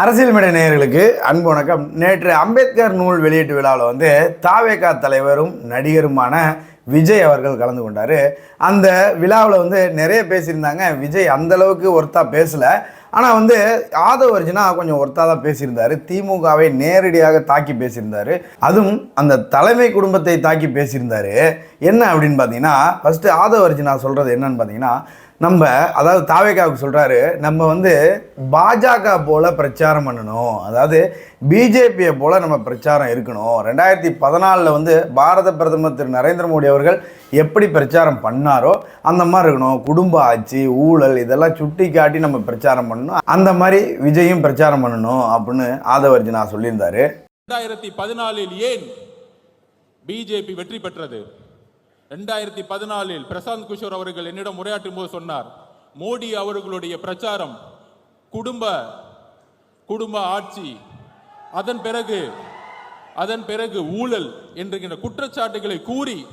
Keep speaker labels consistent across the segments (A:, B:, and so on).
A: அரசியல் மேடை நேயர்களுக்கு அன்பு வணக்கம். நேற்று அம்பேத்கர் நூல் வெளியீட்டு விழாவில் வந்து தாவேகா தலைவரும் நடிகருமான விஜய் அவர்கள் கலந்து கொண்டார். அந்த விழாவில் வந்து நிறைய பேசியிருந்தாங்க. விஜய் அந்த அளவுக்கு பேசலை. ஆனால் வந்து ஆதவ் அர்ஜுனா கொஞ்சம் ஒர்த்தாக தான் பேசியிருந்தார். திமுகவை நேரடியாக தாக்கி பேசியிருந்தார். அதுவும் அந்த தலைமை குடும்பத்தை தாக்கி பேசியிருந்தார். என்ன அப்படின்னு பார்த்தீங்கன்னா ஃபஸ்ட்டு ஆதவ் அர்ஜுனா சொல்கிறது என்னன்னு பார்த்தீங்கன்னா நம்ம அதாவது தாவேகாவுக்கு சொல்கிறாரு நம்ம வந்து பாஜக போல் பிரச்சாரம் பண்ணணும். அதாவது பிஜேபியை போல் நம்ம பிரச்சாரம் இருக்கணும். ரெண்டாயிரத்தி பதினாலில் வந்து பாரத பிரதமர் திரு நரேந்திர மோடி அவர்கள் எப்படி பிரச்சாரம் பண்ணாரோ அந்த மாதிரி இருக்கணும். குடும்ப ஆட்சி ஊழல் இதெல்லாம் சுட்டி காட்டி நம்ம பிரச்சாரம் பண்ணணும். அந்த மாதிரி விஜயும் பிரச்சாரம் பண்ணணும் அப்படின்னு ஆதவர்ஜினா சொல்லியிருந்தாரு.
B: ரெண்டாயிரத்தி பதினாலில் ஏன் பிஜேபி வெற்றி பெற்றது? ரெண்டாயிரத்தி பதினாலில் பிரசாந்த் கிஷோர் அவர்கள் என்னிடம் உரையாற்றும் போது சொன்னார் மோடி அவர்களுடைய பிரச்சாரம் குடும்ப குடும்ப ஆட்சி அதன் பிறகு அதன் பிறகு ஊழல் என்கின்ற குற்றச்சாட்டுகளை கூறி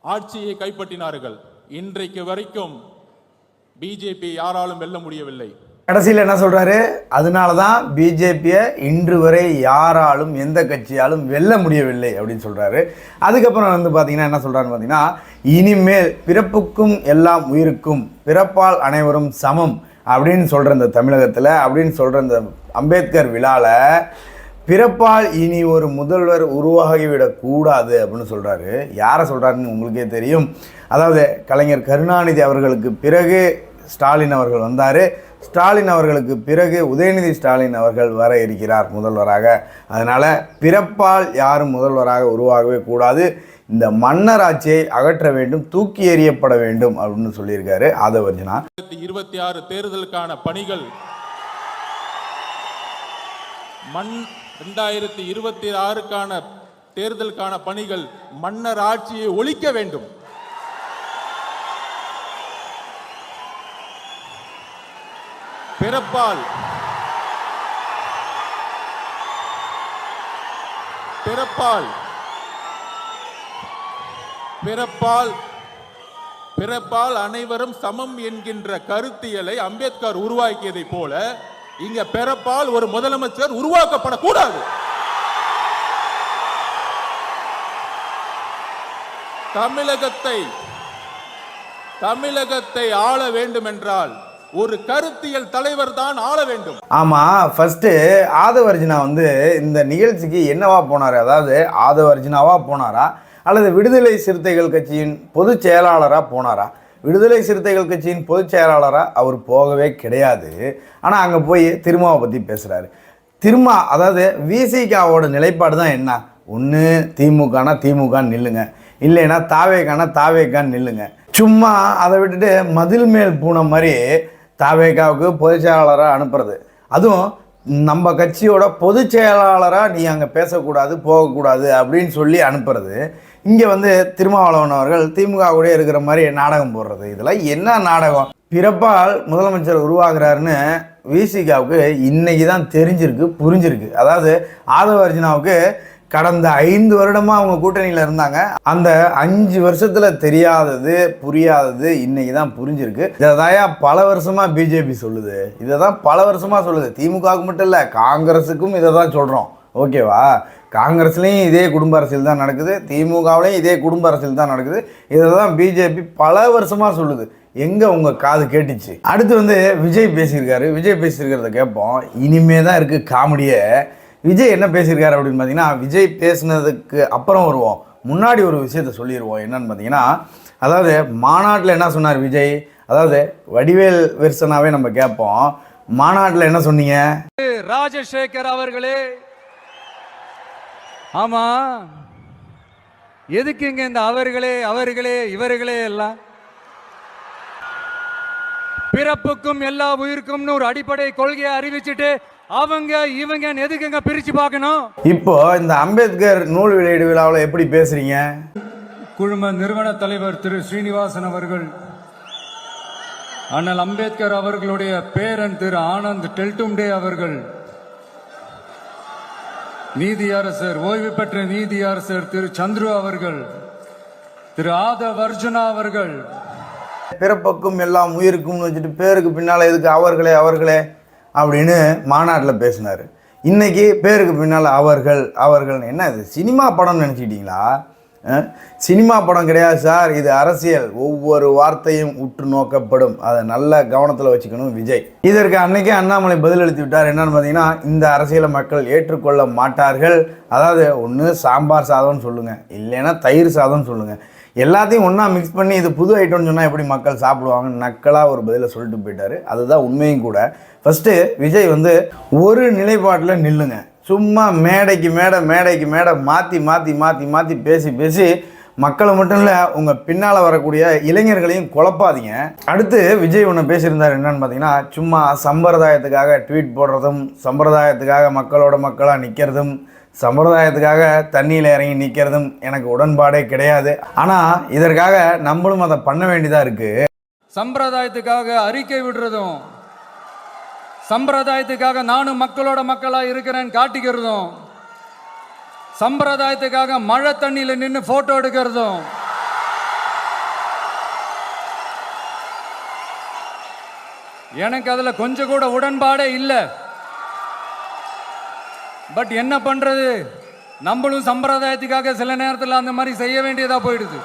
B: ஆட்சியை கைப்பற்றினார்கள். இன்றைக்கு வரைக்கும் பிஜேபி யாராலும் வெல்ல முடியவில்லை.
A: கடைசியில் என்ன சொல்கிறாரு அதனால தான் பிஜேபியை இன்று வரை யாராலும் எந்த கட்சியாலும் வெல்ல முடியவில்லை அப்படின்னு சொல்கிறாரு அதுக்கப்புறம் வந்து பார்த்தீங்கன்னா என்ன சொல்கிறாருன்னு பார்த்தீங்கன்னா இனிமேல் பிறப்புக்கும் எல்லாம் உயிருக்கும் பிறப்பால் அனைவரும் சமம் அப்படின்னு சொல்கிற இந்த தமிழகத்தில் அப்படின்னு சொல்கிற இந்த அம்பேத்கர் விழாவில் பிறப்பால் இனி ஒரு முதல்வர் உருவாகிவிடக்கூடாது அப்படின்னு சொல்கிறாரு யாரை சொல்கிறாருன்னு உங்களுக்கே தெரியும். அதாவது கலைஞர் கருணாநிதி அவர்களுக்கு பிறகு ஸ்டாலின் அவர்கள் வந்தார். ஸ்டாலின் அவர்களுக்கு பிறகு உதயநிதி ஸ்டாலின் அவர்கள் வர இருக்கிறார் முதல்வராக. அதனால் பிறப்பால் யாரும் முதல்வராக உருவாகவே கூடாது. இந்த மன்னர் ஆட்சியை அகற்ற வேண்டும் தூக்கி எறியப்பட வேண்டும் அப்படின்னு சொல்லியிருக்காரு ஆதவர்ஜனா.
B: இருபத்தி ஆறு தேர்தலுக்கான பணிகள் மண் ரெண்டாயிரத்தி இருபத்தி ஆறுக்கான தேர்தலுக்கான பணிகள் மன்னர் ஆட்சியை ஒழிக்க வேண்டும். பிறப்பால் பிறப்பால் பிறப்பால் பிறப்பால் அனைவரும் சமம் என்கின்ற கருத்தியலை அம்பேத்கர் உருவாக்கியதைப் போல இங்க பிறப்பால் ஒரு முதலமைச்சர் உருவாக்கப்படக்கூடாது. தமிழகத்தை தமிழகத்தை ஆள வேண்டும் என்றால் ஒரு கருத்தியல் தலைவர் தான் ஆள வேண்டும்.
A: ஆமாம் ஃபஸ்ட்டு ஆதவர்ஜினா வந்து இந்த நிகழ்ச்சிக்கு என்னவா போனார்? அதாவது ஆதவர்ஜினாவா போனாரா? அல்லது விடுதலை சிறுத்தைகள் கட்சியின் பொதுச் செயலாளராக போனாரா? விடுதலை சிறுத்தைகள் கட்சியின் பொதுச் செயலாளராக அவர் போகவே கிடையாது. ஆனால் அங்கே போய் திருமாவை பற்றி பேசுகிறாரு திருமா அதாவது விசிகாவோட நிலைப்பாடு தான் என்ன? ஒன்று திமுகனா திமுகன்னு நில்லுங்க. இல்லைன்னா தாவேக்கானா தாவேக்கான்னு நில்லுங்க. சும்மா அதை விட்டுட்டு மதில் மேல் பூனை மாதிரி தாவேகாவுக்கு பொதுச் செயலாளராக அனுப்புறது. அதுவும் நம்ம கட்சியோட பொதுச் செயலாளராக நீ அங்கே பேசக்கூடாது போகக்கூடாது அப்படின்னு சொல்லி அனுப்புறது. இங்கே வந்து திருமாவளவன் அவர்கள் திமுக கூட இருக்கிற மாதிரி நாடகம் போடுறது. இதெல்லாம் என்ன நாடகம்? பிறப்பால் முதலமைச்சர் உருவாகிறாருன்னு விசிகாவுக்கு இன்னைக்கு தான் தெரிஞ்சிருக்கு புரிஞ்சிருக்கு. அதாவது ஆதவ அர்ஜுனாவுக்கு கடந்த ஐந்து வருடமாக அவங்க கூட்டணியில் இருந்தாங்க. அந்த அஞ்சு வருஷத்தில் தெரியாதது புரியாதது இன்னைக்கு தான் புரிஞ்சிருக்கு இதை தான் பல வருஷமாக பிஜேபி சொல்லுது. இதை தான் பல வருஷமாக சொல்லுது. திமுகவுக்கு மட்டும் இல்லை காங்கிரஸுக்கும் இதை தான் சொல்கிறோம் ஓகேவா? காங்கிரஸ்லேயும் இதே குடும்ப அரசியல் தான் நடக்குது. திமுகவுலேயும் இதே குடும்ப அரசியல் தான் நடக்குது. இதை தான் பிஜேபி பல வருஷமாக சொல்லுது. எங்கே உங்கள் காது கேட்டுச்சு? அடுத்து வந்து விஜய் பேசியிருக்காரு. விஜய் பேசியிருக்கிறத கேட்போம். இனிமே தான் இருக்குது காமெடியை. விஜய் என்ன பேசியிருக்காரு அப்படின்னு பார்த்தீங்கன்னா விஜய் பேசுனதுக்கு அப்புறம் வருவோம். முன்னாடி ஒரு விஷயத்த சொல்லிடுவோம் என்னன்னு பார்த்தீங்கன்னா அதாவது மாநாட்டில் என்ன சொன்னார் விஜய்? அதாவது வடிவேல் வெர்சனாவே நம்ம கேட்போம். மாநாட்டில் என்ன சொன்னீங்க?
C: ராஜசேகர் அவர்களே. ஆமா. எதுக்குங்க இந்த அவர்களே அவர்களே இவர்களே எல்லாம்? பிறப்புக்கும் எல்லா உயிருக்கும்னு ஒரு அடிப்படை கொள்கையை அறிவிச்சுட்டு அவங்க இவங்க எதுக்குங்க பிரிச்சு பார்க்கணும்?
A: இப்போ இந்த அம்பேத்கர் நூல் வெளியீடு விழாவில் எப்படி பேசுறீங்க?
D: குழும நிறுவன தலைவர் திரு ஸ்ரீனிவாசன் அவர்கள் அண்ணல் அம்பேத்கர் அவர்களுடைய பேரன் திரு ஆனந்த் டெல்டும்டே அவர்கள் நீதியரசர் ஓய்வு பெற்ற நீதியரசர் திரு சந்துரு அவர்கள் திரு ஆதவ் அர்ஜுனா அவர்கள்.
A: பிறப்புக்கும் எல்லாம் உயிருக்கும்னு வச்சுட்டு பேருக்கு பின்னால் எதுக்கு அவர்களே அவர்களே? அப்படின்னு மாநாட்டில் பேசினார். இன்றைக்கி பேருக்கு பின்னால் அவர்கள் அவர்கள் என்ன இது சினிமா படம்னு நினச்சிக்கிட்டீங்களா? சினிமா படம் கிடையாது சார் இது அரசியல். ஒவ்வொரு வார்த்தையும் உற்று நோக்கப்படும். அதை நல்ல கவனத்தில் வச்சுக்கணும் விஜய். இதற்கு அன்னைக்கே அண்ணாமலை பதிலளித்து விட்டார். என்னன்னு பார்த்தீங்கன்னா இந்த அரசியலை மக்கள் ஏற்றுக்கொள்ள மாட்டார்கள். அதாவது ஒன்று சாம்பார் சாதம்னு சொல்லுங்கள் இல்லைன்னா தயிர் சாதம்னு சொல்லுங்கள் எல்லாத்தையும் ஒன்றா மிக்ஸ் பண்ணி இது புது ஐட்டம்னு சொன்னால் எப்படி மக்கள் சாப்பிடுவாங்க நக்கலாக ஒரு பதிலை சொல்லிட்டு போயிட்டாரு. அதுதான் உண்மையும் கூட. ஃபஸ்ட்டு விஜய் வந்து ஒரு நிலைப்பாட்டில் நில்லுங்க. சும்மா மேடைக்கு மேடை மேடைக்கு மேடை மாற்றி மாற்றி மாற்றி மாற்றி பேசி பேசி மக்களை மட்டும் இல்லை உங்கள் பின்னால் வரக்கூடிய இளைஞர்களையும் குழப்பாதீங்க. அடுத்து விஜய் ஒன்று பேசியிருந்தார் என்னன்னு பார்த்தீங்கன்னா சும்மா சம்பிரதாயத்துக்காக ட்வீட் போடுறதும் சம்பிரதாயத்துக்காக மக்களோட மக்களாக நிற்கிறதும் சம்பிரதாயத்துக்காக தண்ணியில் இறங்கி நிற்கிறதும் எனக்கு உடன்பாடே கிடையாது. ஆனால் இதற்காக நம்மளும் அதை பண்ண வேண்டியதாக இருக்குது
D: சம்பிரதாயத்துக்காக அறிக்கை விடுறதும் சம்பிரதாயத்துக்காக நானும் மக்களோட மக்களாக இருக்கிறேன்னு காட்டிக்கிறதும் சம்பிரதாயத்துக்காக மழை தண்ணியில் நின்று ஃபோட்டோ எடுக்கிறதும் எனக்கு அதில் கொஞ்சம் கூட உடன்பாடே இல்லை. பட் என்ன பண்றது? நம்மளும் சம்பிரதாயத்துக்காக சில நேரத்தில் அந்த மாதிரி செய்ய வேண்டியதா போயிடுது.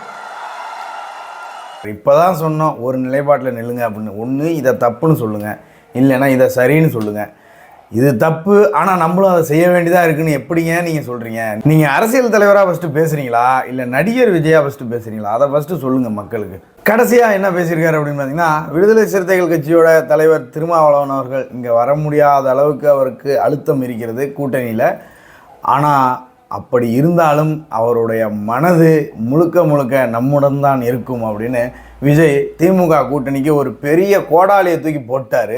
A: இப்போதான் சொன்னோம் ஒரு நிலைப்பாட்டில் நில்லுங்க அப்படின்னு. ஒன்று இதை தப்புன்னு சொல்லுங்கள் இல்லைன்னா இதை சரின்னு சொல்லுங்கள் இது தப்பு ஆனால் நம்மளும் அதை செய்ய வேண்டியதாக இருக்குன்னு எப்படிங்க நீங்கள் சொல்கிறீங்க நீங்கள் அரசியல் தலைவராக ஃபஸ்ட்டு பேசுகிறீங்களா இல்லை நடிகர் விஜயா ஃபஸ்ட்டு பேசுகிறீங்களா அதை ஃபஸ்ட்டு சொல்லுங்கள் மக்களுக்கு. கடைசியாக என்ன பேசியிருக்காரு அப்படின்னு பார்த்தீங்கன்னா விடுதலை சிறுத்தைகள் கட்சியோட தலைவர் திருமாவளவன் அவர்கள் இங்கே வர முடியாத அளவுக்கு அவருக்கு அழுத்தம் இருக்கிறது கூட்டணியில். ஆனால் அப்படி இருந்தாலும் அவருடைய மனது முழுக்க முழுக்க நம்முடன் தான் இருக்கும் அப்படின்னு விஜய் திமுக கூட்டணிக்கு ஒரு பெரிய கோடாலியை தூக்கி போட்டார்.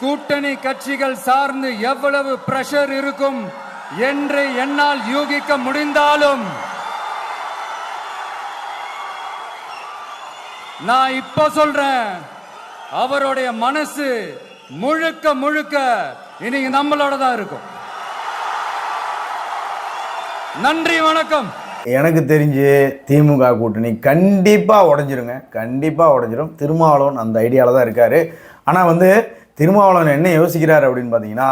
D: கூட்டணி கட்சிகள் சார்ந்து எவ்வளவு பிரஷர் இருக்கும் என்று என்னால் யூகிக்க முடிந்தாலும் நான் இப்ப சொல்றேன் அவருடைய மனசு முழுக்க முழுக்க இன்னைக்கு நம்மளோட தான் இருக்கும். நன்றி வணக்கம்.
A: எனக்கு தெரிஞ்சு திமுக கூட்டணி கண்டிப்பாக உடஞ்சிருங்க. கண்டிப்பாக உடஞ்சிரும். திருமாவளவன் அந்த ஐடியாவில் தான் இருக்கார். ஆனால் வந்து திருமாவளவன் என்ன யோசிக்கிறார் அப்படின்னு பார்த்தீங்கன்னா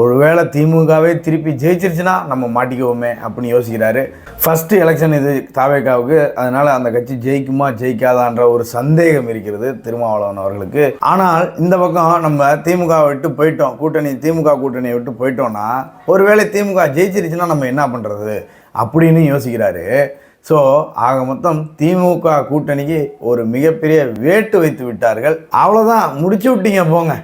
A: ஒருவேளை திமுகவே திருப்பி ஜெயிச்சிருச்சுன்னா நம்ம மாட்டிக்குவோமே அப்படின்னு யோசிக்கிறாரு. ஃபஸ்ட்டு எலெக்ஷன் இது தாவேக்காவுக்கு. அதனால் அந்த கட்சி ஜெயிக்குமா ஜெயிக்காதான்ற ஒரு சந்தேகம் இருக்கிறது திருமாவளவன் அவர்களுக்கு. ஆனால் இந்த பக்கம் நம்ம திமுக விட்டு போயிட்டோம். கூட்டணி திமுக கூட்டணியை விட்டு போயிட்டோம்னா ஒருவேளை திமுக ஜெயிச்சிருச்சுன்னா நம்ம என்ன பண்ணுறது அப்படின்னு யோசிக்கிறாரு. ஸோ ஆக மொத்தம் திமுக கூட்டணிக்கு ஒரு மிகப்பெரிய வேட்டு வைத்து விட்டார்கள். அவ்வளோதான் முடிச்சு விட்டீங்க போங்க.